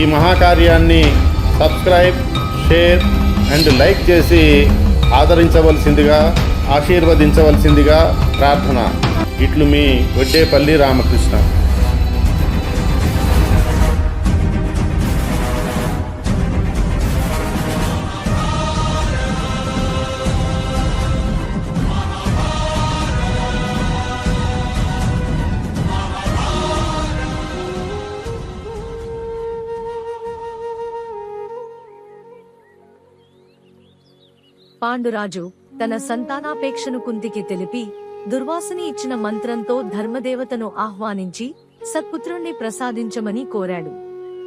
ఈ మహాకార్యాన్ని subscribe share and like చేసి ఆదరించవలసిందిగా ఆశీర్వదించవలసిందిగా ప్రార్థన. ఇట్లు మీ వడ్డేపల్లి రామకృష్ణ. పాండురాజు తన సంతానాపేక్షను కుంతికి తెలిపి దుర్వాసని ఇచ్చిన మంత్రంతో ధర్మదేవతను ఆహ్వానించి సత్పుత్రుణ్ణి ప్రసాదించమని కోరాడు.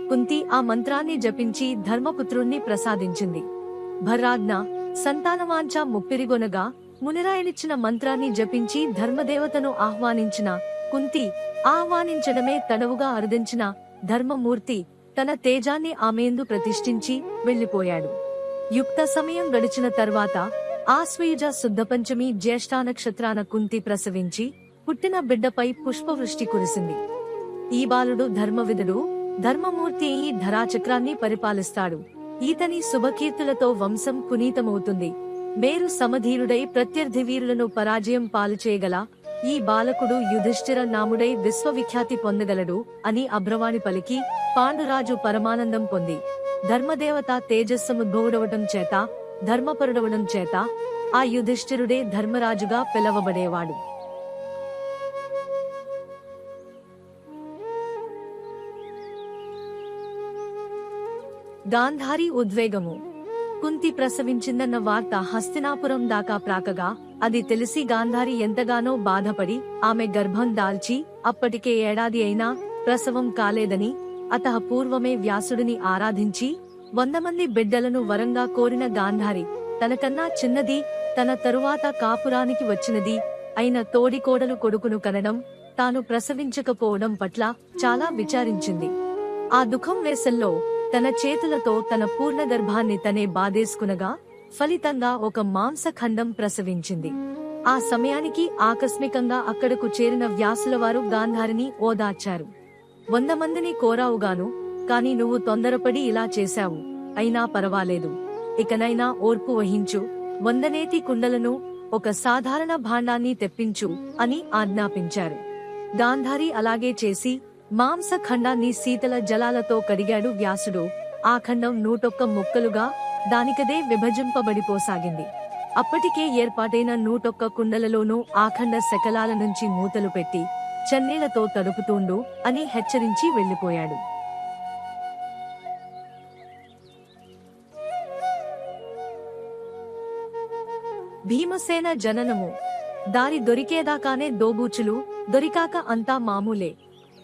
కుంతి ఆ మంత్రాన్ని జపించి ధర్మపుత్రుణ్ణి ప్రసాదించింది. భర్రాజ్ఞ సంతానవాంఛ ముప్పిరిగొనగా మునిరాయనిచ్చిన మంత్రాన్ని జపించి ధర్మదేవతను ఆహ్వానించిన కుంతి ఆహ్వానించడమే తడవుగా అరుదించిన ధర్మమూర్తి తన తేజాన్ని ఆమేందు ప్రతిష్ఠించి వెళ్ళిపోయాడు యుక్త సమయం గడిచిన తర్వాత ఆశ్వయుజ శుద్ధపంచమి జ్యేష్ఠ నక్షత్రాన కుంతి ప్రసవించి పుట్టిన బిడ్డపై పుష్పవృష్టి కురిసింది. ఈ బాలుడు ధర్మవిధుడు ధర్మమూర్తి ఈ ధరాచక్రాన్ని పరిపాలిస్తాడు. ఈతని శుభకీర్తులతో వంశం పునీతమవుతుంది. మేరు సమధీరుడై ప్రత్యర్థి వీరులను పరాజయం పాలు చేయగల ఈ బాలకుడు యుధిష్ఠిర నాముడై విశ్వవిఖ్యాతి పొందగలడు అని అభ్రవాణి పలికి పాండురాజు పరమానందం పొంది. ధర్మదేవత తేజస్సముద్భవుడవటం చేత ధర్మపరుడవడం చేత ఆ యుధిష్ఠిరుడే ధర్మరాజుగా పిలవబడేవాడు. గాంధారి ఉద్వేగము. కుంతి ప్రసవించిందన్న వార్త హస్తినాపురం దాకా ప్రాకగా అది తెలిసి గాంధారి ఎంతగానో బాధపడి ఆమె గర్భం దాల్చి అప్పటికే ఏడాది అయినా ప్రసవం కాలేదని అతః పూర్వమే వ్యాసుడిని ఆరాధించి వంద మంది బిడ్డలను వరంగా కోరిన గాంధారి తనకన్నా చిన్నది తన తరువాత కాపురానికి వచ్చినది అయిన తోడికోడలు కొడుకును కనడం తాను ప్రసవించకపోవడం పట్ల చాలా విచారించింది. ఆ దుఃఖం వేసల్లో తన చేతులతో తన పూర్ణ గర్భాన్ని తనే బాధేసుకునగా ఫలితంగా ఒక మాంసఖండం ప్రసవించింది. ఆ సమయానికి ఆకస్మికంగా అక్కడకు చేరిన వ్యాసుల వారు గాంధారిని ఓదార్చారు. వంద మందిని కోరావుగాను కాని నువ్వు తొందరపడి ఇలా చేశావు. అయినా పర్వాలేదు. ఇకనైనా ఓర్పు వహించు. వందనేతి కుండలను ఒక సాధారణ భాండాన్ని తెప్పించు అని ఆజ్ఞాపించారు. గాంధారి అలాగే చేసి మాంస ఖండాన్ని శీతల జలాలతో కడిగాడు వ్యాసుడు. ఆ ఖండం నూటొక్క ముక్కలుగా దానికదే విభజింపబడిపోసాగింది. అప్పటికే ఏర్పాటైన నూటొక్క కుండలలోనూ ఆఖండ శకలాల నుంచి మూతలు పెట్టి చన్నీళ్ళతో తడుపుతుండు అని హెచ్చరించి వెళ్ళిపోయాడు భీమసేన జననము. దారి దొరికేదాకానే దోబూచులు దొరికాక అంతా మామూలే.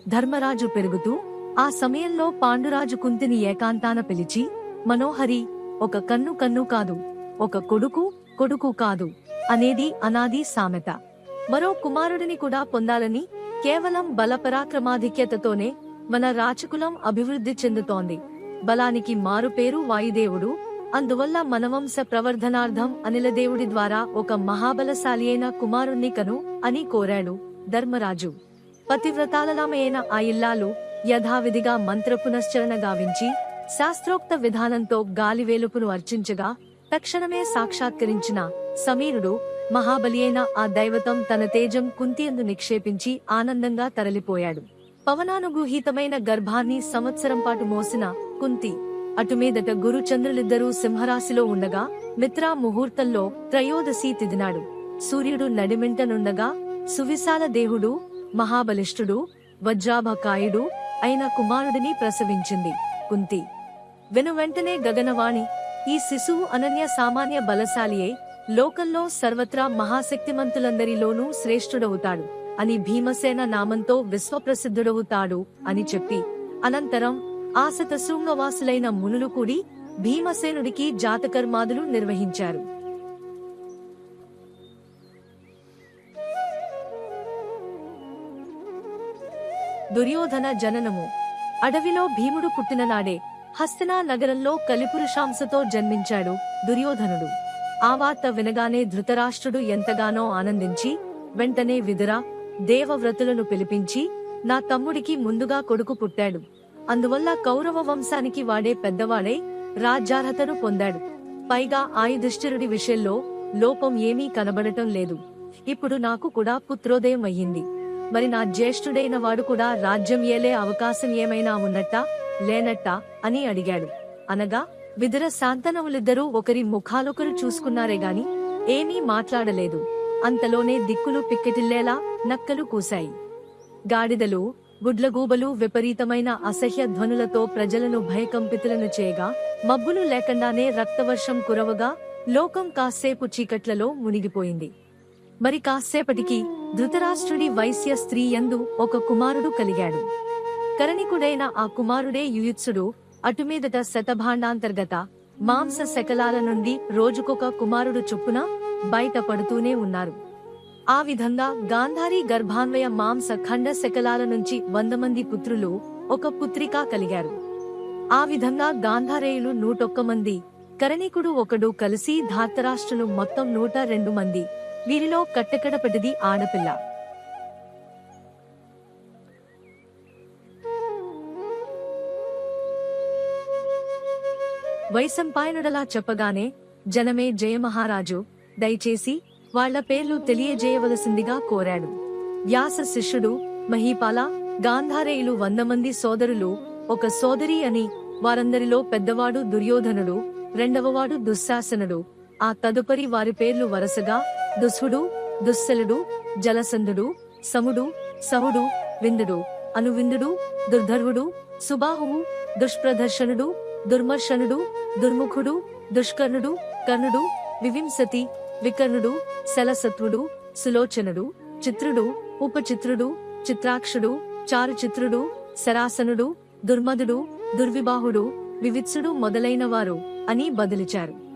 ధర్మరాజు పెరుగుతూ ఆ సమయంలో పాండురాజు కుంతిని ఏకాంతాన పిలిచి మనోహరి ఒక కన్ను కన్ను కాదు ఒక కొడుకు కొడుకు కాదు అనేది అనాది సామెత. మరో కుమారుడిని కూడా పొందాలని కేవలం బలపరాక్రమాధిక్యతతోనే మన రాచకులం అభివృద్ధి చెందుతోంది. బలానికి మారుపేరు వాయుదేవుడు అందువల్ల మనవంశ ప్రవర్ధనార్థం అనిలదేవుడి ద్వారా ఒక మహాబలశాలి అయిన కుమారుణ్ణి కను అని కోరాడు ధర్మరాజు. పతివ్రతాలమైన ఆ ఇల్లాలు యథావిధిగా మంత్ర పునశ్చరణ గావించి శాస్త్రోక్త విధానంతో గాలివేలుపును అర్చించగా తక్షణమే సాక్షాత్కరించిన సమీరుడు మహాబలి అయిన ఆ దైవతం తన తేజం కుంతియందు నిక్షేపించి ఆనందంగా తరలిపోయాడు. పవనానుగూహితమైన గర్భాన్ని సంవత్సరం పాటు మోసిన కుంతి అటుమీదట గురుచంద్రులిద్దరూ సింహరాశిలో ఉండగా మిత్రా ముహూర్తంలో త్రయోదశి తిదినాడు సూర్యుడు నడిమింటనుండగా సువిశాల దేహుడు మహాబలిష్ఠుడు వజ్రాభకాయుడు అయిన కుమారుడిని ప్రసవించింది కుంతి. వెను వెంటనే గగనవాణి ఈ శిశువు అనన్య సామాన్య బలశాలియే లోకంలో సర్వత్రా మహాశక్తిమంతులందరిలోనూ శ్రేష్ఠుడవుతాడు అని భీమసేన నామంతో విశ్వప్రసిద్ధుడవుతాడు అని చెప్పి అనంతరం ఆసత శృంగవాసులైన మునులు కూడి భీమసేనుడికి జాతకర్మాదులు నిర్వహించారు. దుర్యోధన జననము. అడవిలో భీముడు పుట్టిన నాడే హస్తినా నగరంలో కలిపురుషాంశతో జన్మించాడు దుర్యోధనుడు. ఆ వార్త వినగానే ధృతరాష్ట్రుడు ఎంతగానో ఆనందించి వెంటనే విదురా దేవవ్రతులను పిలిపించి నా తమ్ముడికి ముందుగా కొడుకు పుట్టాడు. అందువల్ల కౌరవ వంశానికి వాడే పెద్దవాడే రాజ్యార్హతను పొందాడు. పైగా ఆయుధిష్ఠిరుడి విషయంలో లోపం ఏమీ కనబడటం లేదు. ఇప్పుడు నాకు కూడా పుత్రోదయం అయ్యింది. మరి నా జ్యేష్ఠుడైన వాడు కూడా రాజ్యం ఏలే అవకాశం ఏమైనా ఉన్నట్టా లేనట్టా? అని అడిగాడు. అనగా విదుర శాంతనవులిద్దరూ ఒకరి ముఖాలొకరు చూసుకున్నారే గాని ఏమీ మాట్లాడలేదు. అంతలోనే దిక్కులు పిక్కెటిల్లేలా నక్కలు కూశాయి. గాడిదలు గుడ్లగూబలు విపరీతమైన అసహ్య ధ్వనులతో ప్రజలను భయకంపితులను చేయగా మబ్బులు లేకుండానే రక్తవర్షం కురవగా లోకం కాసేపు చీకట్లలో మునిగిపోయింది. మరి కాసేపటికి ధృతరాష్ట్రుడి వైశ్య స్త్రీ యందు ఒక కుమారుడు కలిగాడు. కరణికుడైన ఆ కుమారుడే యుయుత్సుడు అటుమీదట శతభాండాంతర్గత మాంస శకలాల నుండి రోజుకొక కుమారుడు చొప్పున బయటపడుతూనే ఉన్నారు. ఆ విధంగా గాంధారి గర్భాన్వయ మాంస ఖండ శకలాల నుంచి వంద మంది పుత్రులు ఒక పుత్రిక కలిగారు. ఆ విధంగా గాంధారేయులు నూటొక్క మంది కరణికుడు ఒకడు కలిసి ధాతరాష్ట్రులు మొత్తం నూట రెండు మంది. వీరిలో కట్టకడపటిది ఆడపిల్ల. వైశంపాయనుడలా చెప్పగానే జనమే జయమహారాజు దయచేసి వాళ్ళ పేర్లు తెలియజేయవలసిందిగా కోరాడు. వ్యాస శిష్యుడు మహీపాల గాంధారేయులు వంద మంది సోదరులు ఒక సోదరి అని వారందరిలో పెద్దవాడు దుర్యోధనుడు రెండవవాడు దుశ్శాసనుడు. ఆ తదుపరి వారి పేర్లు వరుసగా దుసుడు దుస్సలుడు జలసంధుడు సముడు సహుడు విందుడు అనువిందుడు దుర్ధర్వుడు సుబాహువు దుష్ప్రదర్శనుడు దుర్మర్శనుడు దుర్ముఖుడు దుష్కర్ణుడు కర్ణుడు వివింసతి వికర్ణుడు శలసత్వుడు సులోచనుడు చిత్రుడు ఉపచిత్రుడు చిత్రాక్షుడు చారుచిత్రుడు సరాసనుడు దుర్మధుడు దుర్విబాహుడు వివిత్సుడు మొదలైనవారు అని బదిలిచారు.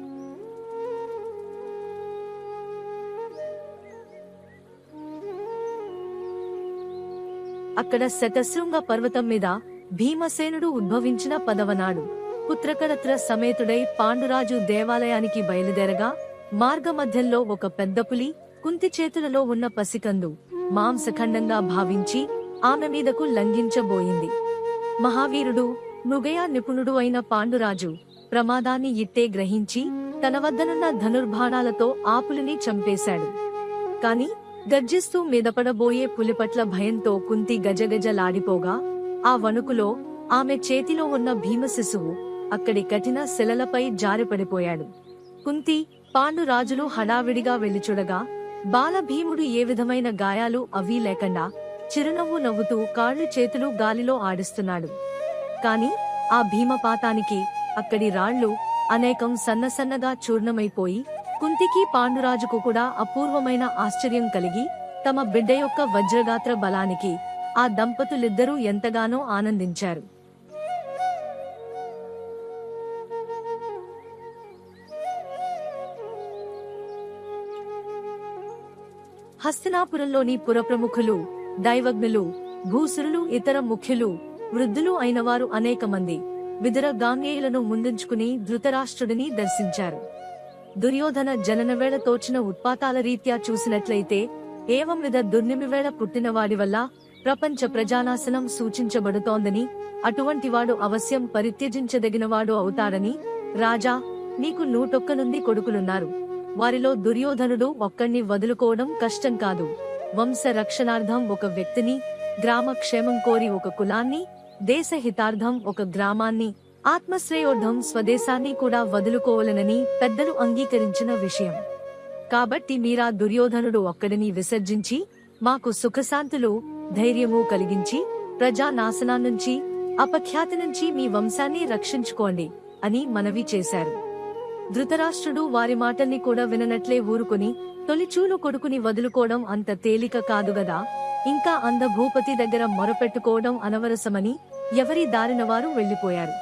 అక్కడ శతశృంగ పర్వతం మీద భీమసేనుడు ఉద్భవించిన పదవనాడు. పుత్రకరత్ర సమేతుడై పాండురాజు దేవాలయానికి బయలుదేరగా మార్గమధ్యంలో ఒక పెద్ద పులి కుంతి చేతులలో ఉన్న పసికందు మాంసఖండంగా భావించి ఆమె మీదకు లంఘించబోయింది. మహావీరుడు మృగయ నిపుణుడు అయిన పాండురాజు ప్రమాదాన్ని ఇట్టే గ్రహించి తన వద్దనున్న ధనుర్బాణాలతో ఆపులిని చంపేశాడు. కాని గర్జిస్తూ మీదపడబోయే పులి పట్ల భయంతో కుంతి గజగజలాడిపోగా ఆ వణుకులో ఆమె చేతిలో ఉన్న భీమ శిశువు అక్కడి కఠిన శిలలపై జారిపడిపోయాడు. కుంతి పాండురాజులు హడావిడిగా వెళ్ళిచూడగా బాలభీముడు ఏ విధమైన గాయాలు అవీ లేకుండా చిరునవ్వు నవ్వుతూ కాళ్ళు చేతులు గాలిలో ఆడిస్తున్నాడు. కాని ఆ భీమపాతానికి అక్కడి రాళ్ళు అనేకం సన్నసన్నగా చూర్ణమైపోయి కుంతికి పాండురాజుకు కూడా అపూర్వమైన ఆశ్చర్యం కలిగి తమ బిడ్డ యొక్క వజ్రగాత్ర బలానికి ఆ దంపతులిద్దరూ ఎంతగానో ఆనందించారు. హస్తినాపురంలోని పురప్రముఖులు దైవజ్ఞులు భూసురులు ఇతర ముఖ్యులు వృద్ధులు అయినవారు అనేక మంది. విదుర గాంగేయులను ముందుంచుకుని ధృతరాష్ట్రుడిని దర్శించారు. దుర్యోధన జననవేళ తోచిన ఉత్పాతాల రీత్యా చూసినట్లయితే ఏవం విధ దుర్నిమివేళ పుట్టినవాడి వల్ల ప్రపంచ ప్రజానాశనం సూచించబడుతోందని అటువంటి వాడు అవశ్యం పరిత్యజించదగినవాడు అవుతాడని రాజా నీకు నూటొక్క నుండి కొడుకులున్నారు. వారిలో దుర్యోధనుడు ఒక్కణ్ణి వదులుకోవడం కష్టం కాదు. వంశ రక్షణార్థం ఒక వ్యక్తిని గ్రామ క్షేమం కోరి ఒక కులాన్ని దేశ హితార్థం ఒక గ్రామాన్ని ఆత్మశ్రేయోర్థం స్వదేశాన్ని కూడా వదులుకోవాలనని పెద్దలు అంగీకరించిన విషయం. కాబట్టి మీరా దుర్యోధనుడు ఒక్కడిని విసర్జించి మాకు సుఖశాంతులు ధైర్యము కలిగించి ప్రజా నుంచి అపఖ్యాతి నుంచి మీ వంశాన్ని రక్షించుకోండి అని మనవి చేశారు. ధృతరాష్ట్రుడు వారి మాటల్ని కూడా విననట్లే ఊరుకుని తొలిచూలు కొడుకుని వదులుకోవడం అంత తేలిక కాదు గదా. ఇంకా అంద భూపతి దగ్గర మొరపెట్టుకోవడం అనవరసమని ఎవరి దారిన వారు వెళ్ళిపోయారు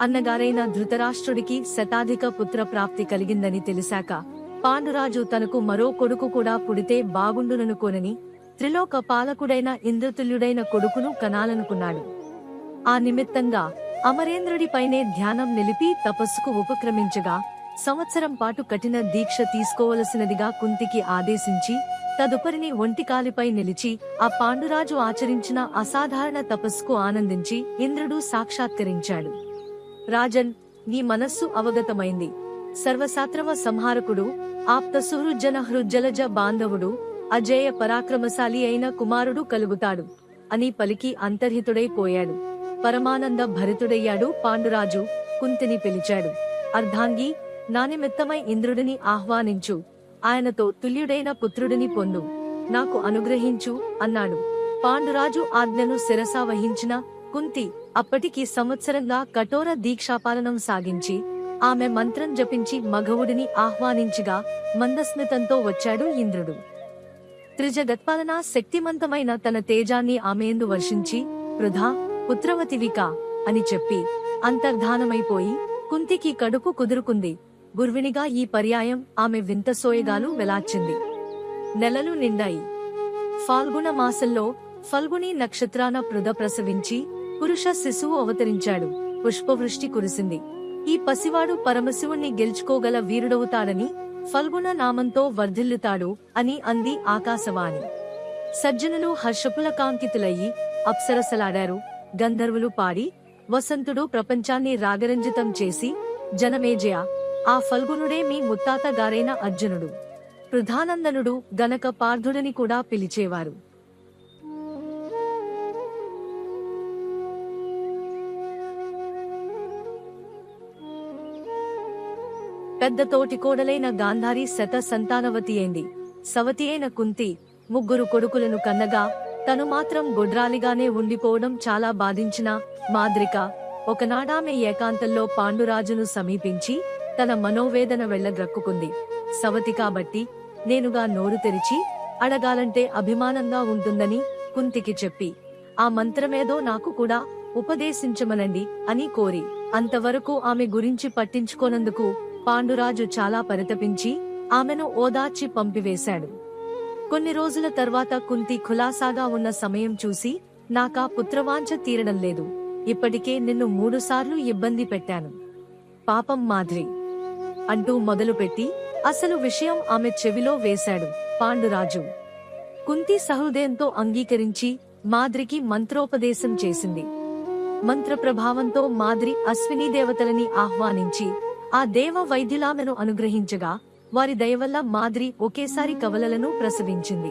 అన్నగారైన ధృతరాష్ట్రుడికి శతాధిక పుత్ర ప్రాప్తి కలిగిందని తెలిసాక పాండురాజు తనకు మరో కొడుకు కూడా పుడితే బాగుండుననుకోనని త్రిలోక పాలకుడైన ఇంద్రతుల్యుడైన కొడుకును కనాలనుకున్నాడు. ఆ నిమిత్తంగా అమరేంద్రుడిపైనే ధ్యానం నిలిపి తపస్సుకు ఉపక్రమించగా సంవత్సరం పాటు కఠిన దీక్ష తీసుకోవలసినదిగా కుంతికి ఆదేశించి తదుపరిని ఒంటికాలిపై నిలిచి ఆ పాండురాజు ఆచరించిన అసాధారణ తపస్సుకు ఆనందించి ఇంద్రుడు సాక్షాత్కరించాడు. రాజన్ నీ మనస్సు అవగతమైంది. సర్వసాత్రవ సంహారకుడు ఆప్త సుహృజ్జన హృజ్జలజ బాంధవుడు అజేయ పరాక్రమశాలి అయిన కుమారుడు కలుగుతాడు. అని పలికి అంతర్హితుడైపోయాడు పరమానంద భరితుడయ్యాడు పాండురాజు కుంతిని పిలిచాడు. అర్ధాంగి నానిమిత్తమై ఇంద్రుడిని ఆహ్వానించు. ఆయనతో తుల్యుడైన పుత్రుడిని పొందు. నాకు అనుగ్రహించు అన్నాడు. పాండురాజు ఆజ్ఞను శిరసా వహించిన కుంతి అప్పటికి సంవత్సరంగా కఠోర దీక్షాపాలనం సాగించి ఆమె మంత్రం జపించి మగవుడిని ఆహ్వానించగా మందస్మితంతో వచ్చాడు ఇంద్రుడు. త్రిజగత్పాలన శక్తిమంతమైన తన తేజాన్ని ఆమెందు వర్షించి వృధా పుత్రవతివిక అని చెప్పి అంతర్ధానమైపోయి కుంతికి కడుపు కుదురుకుంది. గుర్వినిగా ఈ పర్యాయం ఆమె వింత సోయగాలు వెలార్చింది నెలలు నిండాయి. ఫాల్గుణ మాసంలో ఫల్గుని నక్షత్రాన పృథ ప్రసవించి పురుష శిశువు అవతరించాడు. పుష్పవృష్టి కురిసింది. ఈ పసివాడు పరమశివుణ్ణి గెలుచుకోగల వీరుడవుతాడని ఫల్గుణ నామంతో వర్ధిల్లుతాడు అని అంది ఆకాశవాణి. సజ్జనులు హర్షపులకాంకితులయ్యి అప్సరసలాడారు. గంధర్వులు పాడి వసంతుడు ప్రపంచాన్ని రాగరంజితం చేసి జనమేజయ ఆ ఫల్గునుడే మీ ముత్తాత గారైన అర్జునుడు. ప్రధానందనుడు గనక పార్థుడని కూడా పిలిచేవారు. పెద్ద తోటి కోడలైన గాంధారి శత సంతానవతి అయింది. సవతి అయిన కుంతి ముగ్గురు కొడుకులను కన్నగా తను మాత్రం గొడ్రాలిగానే ఉండిపోవడం చాలా బాధించిన మాద్రిక. ఒకనాడామె ఏకాంతంలో పాండురాజును సమీపించి తన మనోవేదన వెళ్ళగ్రక్కుకుంది సవతి కాబట్టి నేనుగా నోరు తెరిచి అడగాలంటే అభిమానంగా ఉంటుందని కుంతికి చెప్పి ఆ మంత్రమేదో నాకు కూడా ఉపదేశించమనండి అని కోరి. అంతవరకు ఆమె గురించి పట్టించుకోనందుకు పాండురాజు చాలా పరితపించి ఆమెను ఓదార్చి పంపివేశాడు. కొన్ని రోజుల తర్వాత కుంతి ఖులాసాగా ఉన్న సమయం చూసి నాకా పుత్రవాంఛ తీరడం లేదు. ఇప్పటికే నిన్ను మూడుసార్లు ఇబ్బంది పెట్టాను. పాపం మాధురి అంటూ మొదలుపెట్టి అసలు విషయం ఆమె చెవిలో వేశాడు పాండురాజు. కుంతి సహృదయంతో అంగీకరించి మాద్రికి మంత్రోపదేశం చేసింది. మంత్ర ప్రభావంతో మాద్రి అశ్విని దేవతలని ఆహ్వానించి ఆ దేవ వైద్యులామెను అనుగ్రహించగా వారి దయవల్ల మాద్రి ఒకేసారి కవలలను ప్రసవించింది.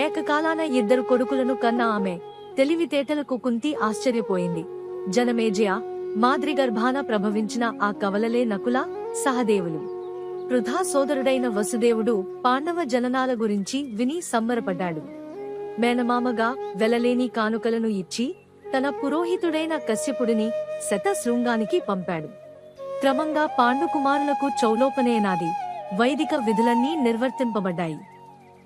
ఏకకాలాన ఇద్దరు కొడుకులను కన్న ఆమె తెలివితేటలకు కుంతి ఆశ్చర్యపోయింది. జనమేజయ మాద్రి గర్భాన ప్రభవించిన ఆ కవలలే నకుల సహదేవులు. వృధా సోదరుడైన వసుదేవుడు పాండవ జననాల గురించి విని సంబరపడ్డాడు. మేనమామగా వెలలేని కానుకలను ఇచ్చి తన పురోహితుడైన కశ్యపుడిని శతశృంగానికి పంపాడు. క్రమంగా పాండుకుమారులకు చౌలోపనేనాది వైదిక విధులన్నీ నిర్వర్తింపబడ్డాయి.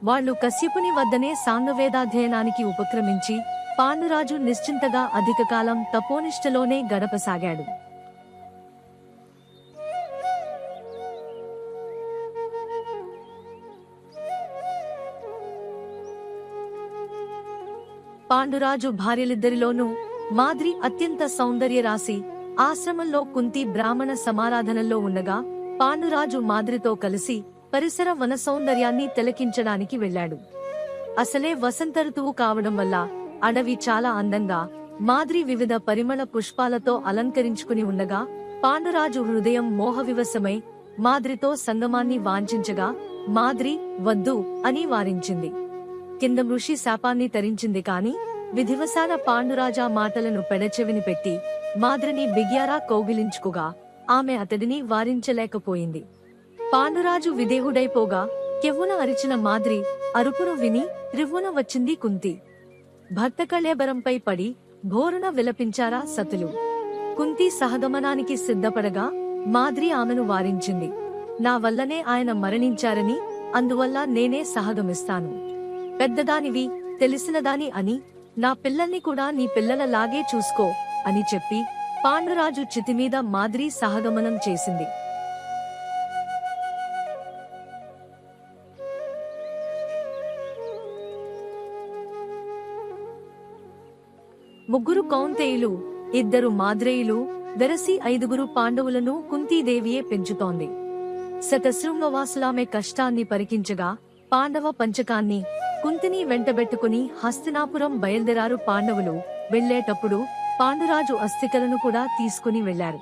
వాళ్ళు కశ్యపుని వద్దనే సాంగవేదాధ్యయనానికి ఉపక్రమించి పాండురాజు నిశ్చింతగా అధిక కాలం తపోనిష్టలోనే గడపసాగాడు. పాండురాజు భార్యలిద్దరిలోనూ మాద్రి అత్యంత సౌందర్య రాశి ఆశ్రమంలో కుంతి బ్రాహ్మణ సమారాధనలో ఉండగా పాండురాజు మాద్రితో కలిసి పరిసర వన సౌందర్యాన్ని తిలకించడానికి వెళ్ళాడు. అసలే వసంత ఋతువు కావడం వల్ల అడవి చాలా అందంగా మాద్రి వివిధ పరిమళ పుష్పాలతో అలంకరించుకుని ఉండగా పాండురాజు హృదయం మోహవివశమై మాద్రితో సంగమాన్ని వాంఛించగా మాద్రి వద్దు అని వారించింది. కింద ఋషి శాపాన్ని తరించింది కాని విధివసాన పాండురాజా మాటలను పెడచెవిని పెట్టి మాద్రిని బిగ్యారా కౌగిలించుకుగా ఆమె అతడిని వారించలేకపోయింది. పాండురాజు విదేహుడైపోగా కెవ్వున అరిచిన మాద్రి అరుపును విని రివ్వున వచ్చింది కుంతి. భర్త కళేబరంపై పడి భోరున విలపించారా సతులు. కుంతి సహగమనానికి సిద్ధపడగా మాద్రి ఆమెను వారించింది. నా వల్లనే ఆయన మరణించారని అందువల్ల నేనే సహగమిస్తాను. పెద్దదానివి తెలిసినదాని అని నా పిల్లల్ని కూడా నీ పిల్లలలాగే చూసుకో అని చెప్పి పాండురాజు చితిమీద మాదిరి సహగమనం చేసింది. ముగ్గురు కౌంతేయులు ఇద్దరు మాద్రేయులు వెరసి ఐదుగురు పాండవులను కుంతీదేవియే పెంచుతోంది. శతశృంగవాసులామె కష్టాన్ని పరికించగా పాండవ పంచకాన్ని కుంతిని వెంటబెట్టుకుని హస్తినాపురం బయలుదేరారు పాండవులు. వెళ్ళేటప్పుడు పాండురాజు అస్థికలను కూడా తీసుకుని వెళ్ళారు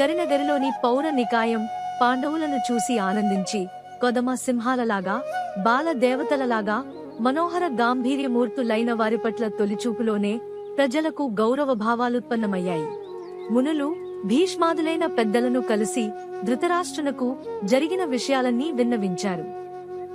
కరినగరిలోని పౌర నికాయం పాండవులను చూసి ఆనందించి కొదమ సింహాలలాగా బాల దేవతలలాగా మనోహర గాంభీర్యమూర్తులైన వారి పట్ల తొలిచూపులోనే ప్రజలకు గౌరవ భావాలుత్పన్నమయ్యాయి. మునులు భీష్మాదులైన పెద్దలను కలిసి ధృతరాష్ట్రునకు జరిగిన విషయాలన్నీ విన్నవించారు.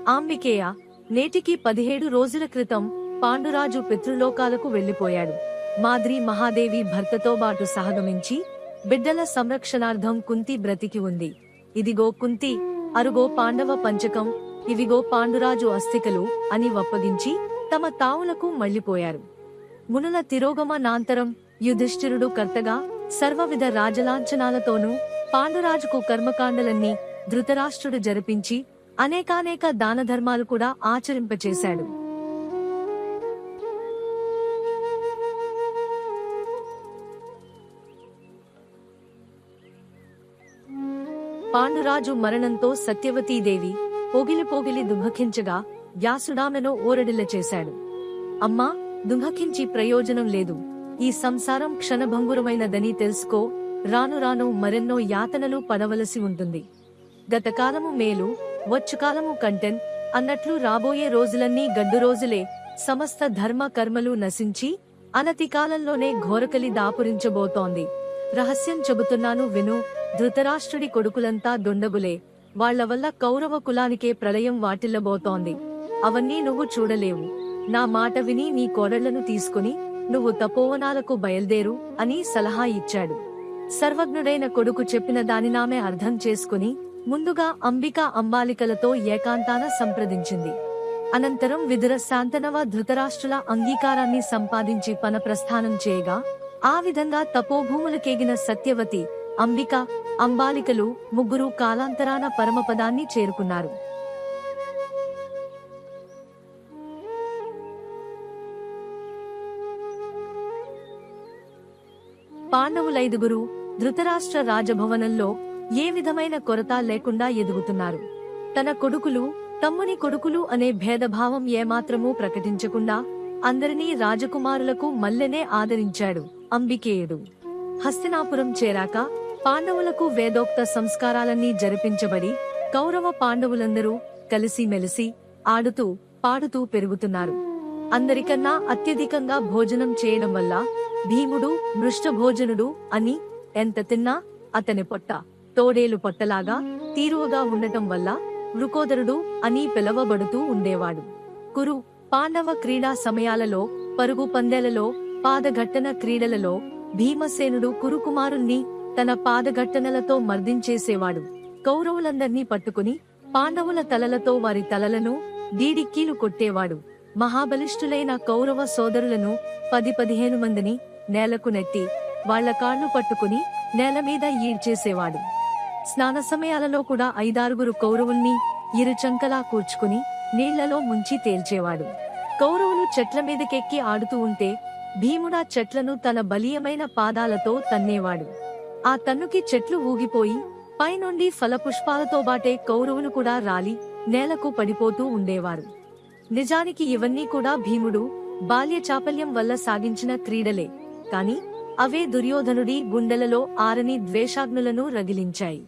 ఆంబికేయ నేటికి పదిహేడు రోజుల క్రితం పాండురాజు పితృలోకాలకు వెళ్ళిపోయాడు మాద్రి మహాదేవి భర్తతో బాటు సహగమించి బిడ్డల సంరక్షణార్థం కుంతి బ్రతికి ఉంది. ఇదిగో కుంతి అరుగో పాండవ పంచకం ఇవిగో పాండురాజు అస్థికలు అని వప్పగించి తమ తావులకు మళ్ళిపోయారు మునుల తిరోగమనాంతరం యుధిష్ఠిరుడు కర్తగా సర్వవిధ రాజలాంఛనాలతోనూ పాండురాజుకు కర్మకాండలన్నీ ధృతరాష్ట్రుడు జరిపించి అనేకానేక దానధర్మాలు కూడా ఆచరింపచేశాడు పాండురాజు మరణంతో సత్యవతీదేవి పొగిలి పొగిలి దుఃఖించగా వ్యాసుడామెను ఓరడిల్ల చేశాడు. అమ్మా దుఃఖించి ప్రయోజనం లేదు. ఈ సంసారం క్షణభంగురమైనదని తెలుసుకో రాను రాను మరెన్నో యాతనలు పడవలసి ఉంటుంది. గతకాలము మేలు వచ్చుకాలము కంటెన్ అన్నట్లు రాబోయే రోజులన్నీ గడ్డు రోజులే సమస్త ధర్మ కర్మలు నశించి అనతి కాలంలోనే ఘోరకలి దాపురించబోతోంది. రహస్యం చెబుతున్నాను విను ధృతరాష్ట్రుడి కొడుకులంతా దొండగులే వాళ్ళ వల్ల కౌరవ కులానికే ప్రళయం వాటిల్లబోతోంది. అవన్నీ నువ్వు చూడలేవు. నా మాట విని నీ కోడళ్ళను తీసుకుని నువ్వు తపోవనాలకు బయల్దేరు అని సలహా ఇచ్చాడు. సర్వజ్ఞుడైన కొడుకు చెప్పిన దానినామే అర్థం చేసుకుని ముందుగా అంబికా అంబాలికలతో ఏకాంతాన సంప్రదించింది. అనంతరం విదుర శాంతనవ ధృతరాష్ట్రుల అంగీకారాన్ని సంపాదించి పనప్రస్థానం చేయగా ఆ విధంగా తపోభూములకేగిన సత్యవతి అంబిక అంబాలికలు ముగ్గురు కాలాంతరాన పరమపదాన్ని చేరుకున్నారు. పాండవులైదుగురు ధృతరాష్ట్ర రాజభవనంలో ఏ విధమైన కొరత లేకుండా ఎదుగుతున్నారు. తన కొడుకులు తమ్ముని కొడుకులు అనే భేదభావం ఏమాత్రమూ ప్రకటించకుండా అందరినీ రాజకుమారులకు మల్లెనే ఆదరించాడు అంబికేయుడు. హస్తినాపురం చేరాక పాండవులకు వేదోక్త సంస్కారాలన్నీ జరిపించబడి కౌరవ పాండవులందరూ కలిసిమెలిసి ఆడుతూ పాడుతూ పెరుగుతున్నారు. అందరికన్నా అత్యధికంగా భోజనం చేయడం వల్ల భీముడు మృష్టభోజనుడు అని ఎంత తిన్నా అతని పొట్ట తోడేలు పొట్టలాగా తీరువగా ఉండటం వల్ల వృకోదరుడు అని పిలవబడుతూ ఉండేవాడు. కురు పాండవ క్రీడా సమయాలలో పరుగు పందెలలో పాదఘట్టన క్రీడలలో భీమసేనుడు కురుకుమారుణ్ణి తన పాదఘట్టనలతో మర్దించేసేవాడు. కౌరవులందర్నీ పట్టుకుని పాండవుల తలలతో వారి తలలను డీడిక్కీలు కొట్టేవాడు. మహాబలిష్ఠులైన కౌరవ సోదరులను పది పదిహేను మందిని నేలకు నెట్టి వాళ్ళ కాళ్ళు పట్టుకుని నేల మీద ఈడ్చేసేవాడు. స్నాన సమయాలలో కూడా ఐదారుగురు కౌరవుల్ని ఇరుచంకలా కూర్చుకుని నీళ్ళలో ముంచి తేల్చేవాడు. కౌరవులు చెట్ల మీదకెక్కి ఆడుతూ ఉంటే భీముడా చెట్లను తన బలీయమైన పాదాలతో తన్నేవాడు. ఆ తన్నుకి చెట్లు ఊగిపోయి పైనుండి ఫలపుష్పాలతో బాటే కౌరవులు కూడా రాలి నేలకు పడిపోతూ ఉండేవారు. నిజానికి ఇవన్నీ కూడా భీముడు బాల్య చాపల్యం వల్ల సాగించిన క్రీడలే. కాని అవే దుర్యోధనుడి గుండెలలో ఆరని ద్వేషాగ్నులను రగిలించాయి.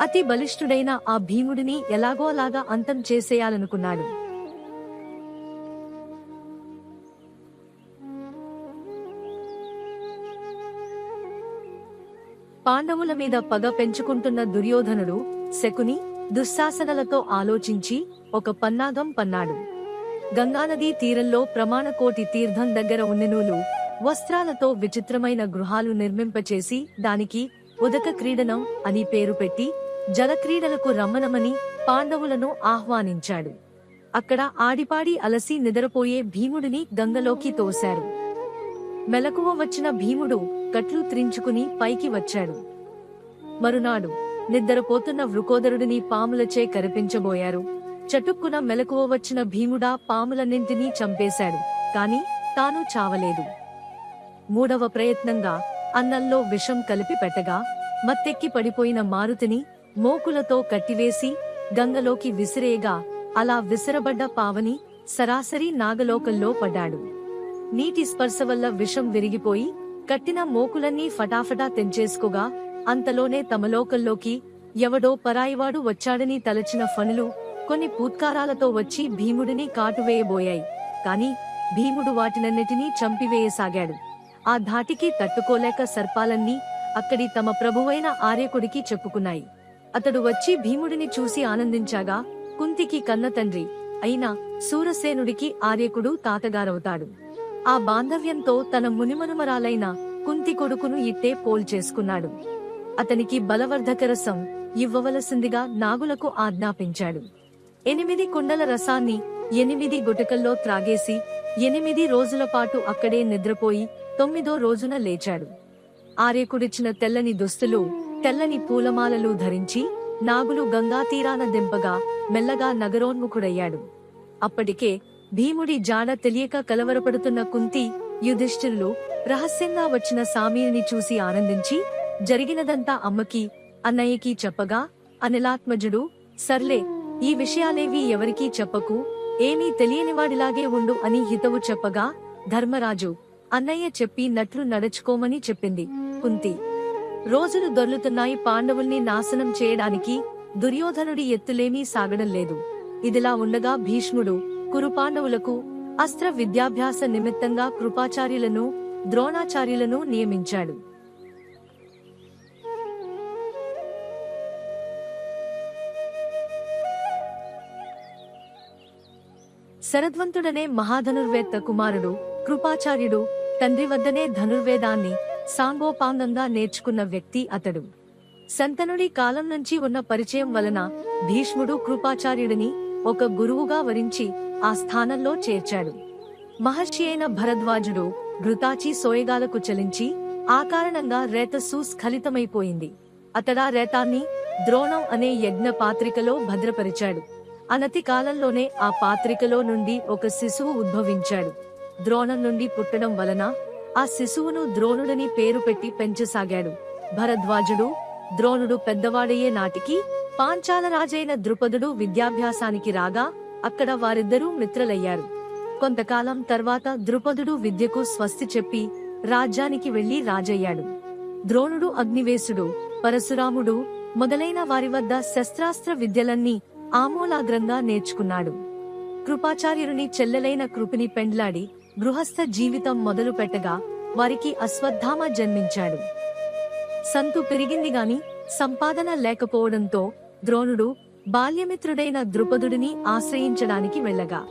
అతి బలిష్ఠుడైన ఆ భీముడిని ఎలాగో అలాగా అంతం చేసేయాలనుకున్నాడు. పాండవుల మీద పగ పెంచుకుంటున్న దుర్యోధనుడు శకుని దుశ్శాసనలతో ఆలోచించి ఒక పన్నాగం పన్నాడు. గంగానదీ తీరంలో ప్రమాణకోటి తీర్థం దగ్గర ఉన్నెనూలు వస్త్రాలతో విచిత్రమైన గృహాలు నిర్మింపచేసి దానికి ఉదక క్రీడనం అని పేరు పెట్టి జలక్రీడలకు రమ్మనమని పాండవులను ఆహ్వానించాడు. అక్కడ ఆడిపాడి అలసి నిద్రపోయే భీముడిని గంగలోకి తోశారు. మెలకువ వచ్చిన భీముడు కట్లు త్రించుకుని పైకి వచ్చాడు. మరునాడు నిద్రపోతున్న వృకోదరుడిని పాములచే కరిపించబోయారు. చటుక్కున మెలకువ వచ్చిన భీముడా పాములన్నింటినీ చంపేశాడు కాని తాను చావలేదు. మూడవ ప్రయత్నంగా అన్నంలో విషం కలిపి పెట్టగా మత్తెక్కి పడిపోయిన మారుతిని మోకులతో కట్టివేసి గంగలోకి విసిరేగా అలా విసిరబడ్డ పావని సరాసరి నాగలోకంలో పడ్డాడు. నీటి స్పర్శ వల్ల విషం విరిగిపోయి కట్టిన మోకులన్నీ ఫటాఫటా తెంచేసుకోగా అంతలోనే తమలోకంలోకి ఎవడో పరాయివాడు వచ్చాడని తలచిన ఫనులు కొన్ని పూత్కారాలతో వచ్చి భీముడిని కాటువేయబోయాయి. కాని భీముడు వాటినన్నిటినీ చంపివేయసాగాడు. ఆ ధాటికి తట్టుకోలేక సర్పాలన్నీ అక్కడి తమ ప్రభువైన ఆర్యకుడికి చెప్పుకున్నాయి. అతడు వచ్చి భీముడిని చూసి ఆనందించాగా కుంతికి కన్న తండ్రి అయిన సూరసేనుడికి ఆర్యకుడు తాతగారవుతాడు. ఆ బాంధవ్యంతో తన మునిమనుమరాలైన కుంతి కొడుకును ఇట్టే పోల్ చేసుకున్నాడు. అతనికి బలవర్ధక రసం ఇవ్వవలసిందిగా నాగులకు ఆజ్ఞాపించాడు. ఎనిమిది కుండల రసాన్ని ఎనిమిది గుటకల్లో త్రాగేసి ఎనిమిది రోజుల పాటు అక్కడే నిద్రపోయి తొమ్మిదో రోజున లేచాడు. ఆర్యకుడిచ్చిన తెల్లని దుస్తులు తెల్లని పూలమాలలు ధరించి నాగులు గంగా తీరాన దింపగా మెల్లగా నగరోన్ముఖుడయ్యాడు. అప్పటికే భీముడి జాడ తెలియక కలవరపడుతున్న కుంతి యుధిష్ఠిరులు రహస్యంగా వచ్చిన సామీని చూసి ఆనందించి జరిగినదంతా అమ్మకి అన్నయ్యకి చెప్పగా అనిలాత్మజుడు సర్లే ఈ విషయాలేవి ఎవరికీ చెప్పకు ఏమీ తెలియనివాడిలాగే ఉండు అని హితవు చెప్పగా ధర్మరాజు అన్నయ్య చెప్పి నట్లు నడుచుకోమని చెప్పింది. కుంతి. రోజులు దొర్లుతున్నాయి పాండవుల్ని నాశనం చేయడానికి దుర్యోధనుడి ఎత్తులేమీ సాగడం లేదు. ఇదిలా ఉండగా భీష్ముడు కురు పాండవులకు అస్త్ర విద్యాభ్యాస నిమిత్తంగా కృపాచార్యులను ద్రోణాచార్యులను నియమించాడు. శరద్వంతుడనే మహాధనుర్వేత్త కుమారుడు కృపాచార్యుడు తండ్రి వద్దనే ధనుర్వేదాన్ని సాంగోపాంగంగా నేర్చుకున్న వ్యక్తి అతడు. సంతనుడి కాలం నుంచి ఉన్న పరిచయం వలన భీష్ముడు కృపాచార్యుడిని ఒక గురువుగా వరించి ఆ స్థానంలో చేర్చాడు. మహర్షి అయిన భరద్వాజుడు ఘృతాచి సోయగాలకు చలించి ఆ కారణంగా రేతస్సు స్ఖలితమైపోయింది. అతడా రేతాన్ని ద్రోణం అనే యజ్ఞ పాత్రికలో భద్రపరిచాడు. అనతి కాలంలోనే ఆ పాత్రికలో నుండి ఒక శిశువు ఉద్భవించాడు. ద్రోణం నుండి పుట్టడం వలన ఆ శిశువును ద్రోణుడని పేరు పెట్టి పెంచసాగాడు. భరద్వాజుడు ద్రోణుడు పెద్దవాడయ్యే నాటికి పాంచాల రాజైన ద్రుపదుడు విద్యాభ్యాసానికి రాగా అక్కడ వారిద్దరూ మిత్రులయ్యారు. కొంతకాలం తర్వాత ద్రుపదుడు విద్యకు స్వస్తి చెప్పి రాజ్యానికి వెళ్ళి రాజయ్యాడు. ద్రోణుడు అగ్నివేశుడు పరశురాముడు మొదలైన వారి వద్ద శస్త్రాస్త్ర విద్యలన్నీ ఆమూలాగ్రంగా నేర్చుకున్నాడు. కృపాచార్యుని చెల్లెలైన కృపిని పెండ్లాడి గృహస్థ జీవితం మొదలు పెట్టగా వారికి అశ్వత్థామ జన్మించాడు. సంతు పెరిగింది గాని సంపాదన లేకపోవడంతో ద్రోణుడు బాల్యమిత్రుడైన ద్రుపదుడిని ఆశ్రయించడానికి వెళ్ళగా.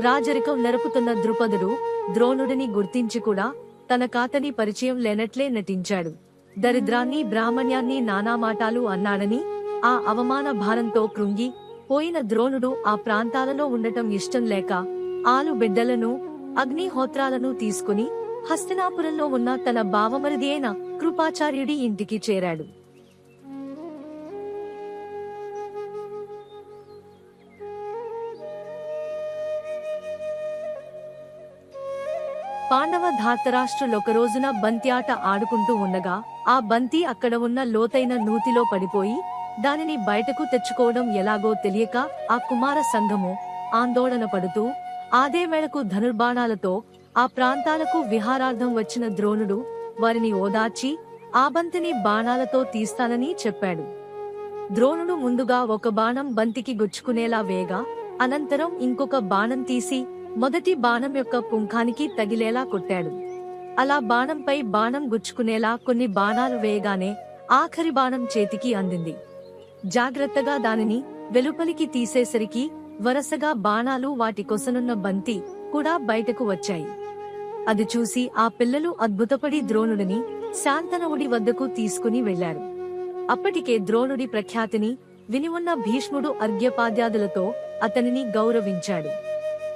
రాజరికం నెరపుతున్న ద్రుపదుడు ద్రోణుడిని గుర్తించి కూడా తన కాతని పరిచయం లేనట్లే నటించాడు. దరిద్రాన్ని బ్రాహ్మణ్యాన్ని నానామాటాలు అన్నాడని ఆ అవమాన భారంతో కృంగి పోయిన ద్రోణుడు ఆ ప్రాంతాలలో ఉండటం ఇష్టం లేక ఆలు బిడ్డలను అగ్నిహోత్రాలను తీసుకుని హస్తినాపురంలో ఉన్న తన బావమరిది అయిన కృపాచార్యుడి ఇంటికి చేరాడు. పాండవ ధాతరాష్ట్రులొక రోజున బంతి ఆట ఆడుకుంటూ ఉండగా ఆ బంతి అక్కడ ఉన్న లోతైన నూతిలో పడిపోయి దానిని బయటకు తెచ్చుకోవడం ఎలాగో తెలియక ఆ కుమార సంఘము ఆందోళన పడుతూ అదే వేళకు ధనుర్బాణాలతో ఆ ప్రాంతాలకు విహారార్థం వచ్చిన ద్రోణుడు వారిని ఓదార్చి ఆ బంతిని బాణాలతో తీస్తానని చెప్పాడు. ద్రోణుడు ముందుగా ఒక బాణం బంతికి గుచ్చుకునేలా వేగా అనంతరం ఇంకొక బాణం తీసి మొదటి బాణం యొక్క పుంఖానికి తగిలేలా కొట్టాడు. అలా బాణంపై బాణం గుచ్చుకునేలా కొన్ని బాణాలు వేయగానే ఆఖరి బాణం చేతికి అందింది. జాగ్రత్తగా దానిని వెలుపలికి తీసేసరికి వరసగా బాణాలు వాటి కొసనున్న బంతి కూడా బయటకు వచ్చాయి. అది చూసి ఆ పిల్లలు అద్భుతపడి ద్రోణుడిని శాంతనవుడి వద్దకు తీసుకుని వెళ్ళారు అప్పటికే ద్రోణుడి ప్రఖ్యాతిని విని ఉన్న భీష్ముడు అర్ఘ్యపాద్యాదులతో అతనిని గౌరవించాడు.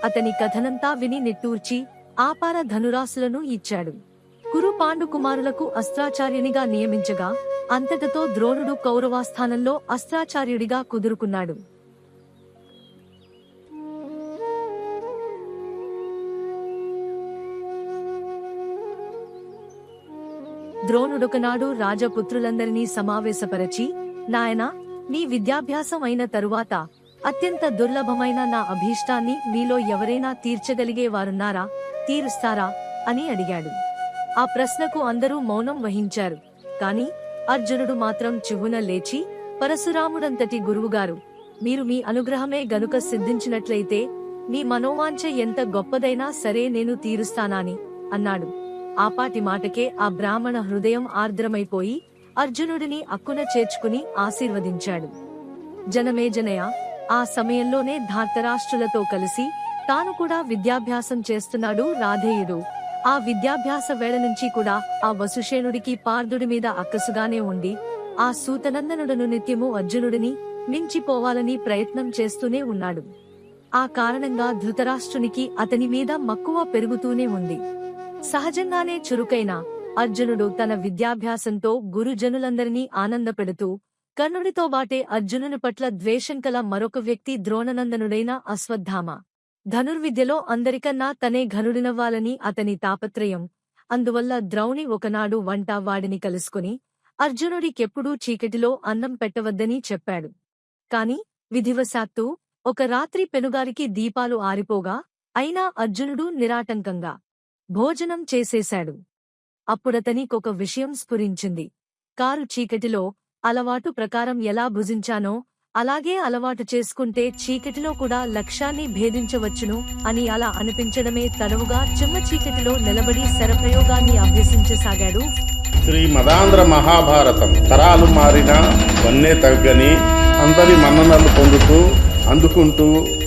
అతని కథనంతా విని నిట్టూర్చి ఆపార ధనురాసులను ఇచ్చాడు. కురు పాండు కుమారులకు అస్త్రాచార్యునిగా నియమించగా అంతటతో ద్రోణుడు కౌరవాస్థానంలో అస్త్రాచార్యుడిగా కుదురుకున్నాడు. ద్రోణుడొకనాడు రాజపుత్రులందరినీ సమావేశపరచి నాయనా మీ విద్యాభ్యాసం అయిన తరువాత అత్యంత దుర్లభమైన నా అభీష్టాన్ని మీలో ఎవరైనా తీర్చగలిగే వారున్నారా తీరుస్తారా? అని అడిగాడు. ఆ ప్రశ్నకు అందరూ మౌనం వహించారు. కాని అర్జునుడు మాత్రం చివున లేచి పరశురాముడంతటి గురువుగారు మీరు మీ అనుగ్రహమే గనుక సిద్ధించినట్లయితే మీ మనోవాంఛ ఎంత గొప్పదైనా సరే నేను తీరుస్తానాని అన్నాడు. ఆపాటి మాటకే ఆ బ్రాహ్మణ హృదయం ఆర్ద్రమైపోయి అర్జునుడిని అక్కున చేర్చుకుని ఆశీర్వదించాడు. జనమేజనయ ఆ సమయంలోనే ధార్తరాష్ట్రులతో కలిసి తాను కూడా విద్యాభ్యాసం చేస్తున్నాడు రాధేయుడు. ఆ విద్యాభ్యాస వేళ నుంచి కూడా ఆ వసుషేణుడికి పార్థుడి మీద అక్కసుగానే ఉండి ఆ సూతనందనుడను నిత్యము అర్జునుడిని మించిపోవాలని ప్రయత్నం చేస్తూనే ఉన్నాడు. ఆ కారణంగా ధృతరాష్ట్రునికి అతని మీద మక్కువ పెరుగుతూనే ఉంది. సహజంగానే చురుకైన అర్జునుడు తన విద్యాభ్యాసంతో గురుజనులందరినీ ఆనందపెడుతూ కర్ణుడితో బాటే అర్జునుని పట్ల ద్వేషం కల మరొక వ్యక్తి ద్రోణనందనుడైన అశ్వత్థామ. ధనుర్విద్యలో అందరికన్నా తనే ఘనుడినవ్వాలని అతని తాపత్రయం. అందువల్ల ద్రౌణి ఒకనాడు వంట వాడిని కలుసుకుని అర్జునుడికెప్పుడూ చీకటిలో అన్నం పెట్టవద్దని చెప్పాడు. కాని విధివశాత్తు ఒక రాత్రి పెనుగారికి దీపాలు ఆరిపోగా అయినా అర్జునుడు నిరాటంకంగా భోజనం చేసేశాడు. అప్పుడతనికొక విషయం స్ఫురించింది. కారు చీకటిలో అలవాటు ప్రకారం ఎలా భుజించానో అలాగే అలవాటు చేసుకుంటే చీకటిలో కూడా లక్ష్యాన్ని భేదించవచ్చును అని అలా అనిపించడమే తడవుగా చిమ్మ చీకటిలో నిలబడి శరప్రయోగాన్ని అభ్యసించసాగాడు. శ్రీ మదాంధ్ర మహాభారతం తరాలు మారినా వన్నే తగ్గని అందరి మన్ననలు పొందుతూ అందుకుంటూ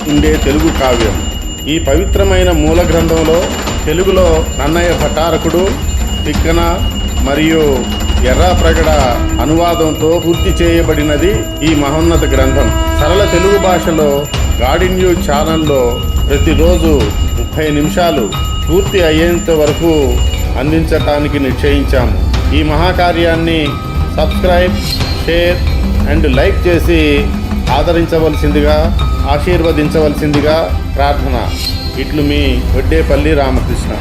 ఉండే తెలుగు కావ్యం. ఈ పవిత్రమైన మూల గ్రంథంలో తెలుగులో నన్నయ్య పటారకుడు తిక్కన మరియు ఎర్రాప్రగడ అనువాదంతో పూర్తి చేయబడినది ఈ మహోన్నత గ్రంథం. సరళ తెలుగు భాషలో గాడిన్యూ ఛానల్లో ప్రతిరోజు ముప్పై నిమిషాలు పూర్తి అయ్యేంత వరకు అందించటానికి నిశ్చయించాము ఈ మహాకార్యాన్ని సబ్స్క్రైబ్ షేర్ అండ్ లైక్ చేసి ఆదరించవలసిందిగా ఆశీర్వదించవలసిందిగా ప్రార్థన. ఇట్లు మీ వడ్డేపల్లి రామకృష్ణ.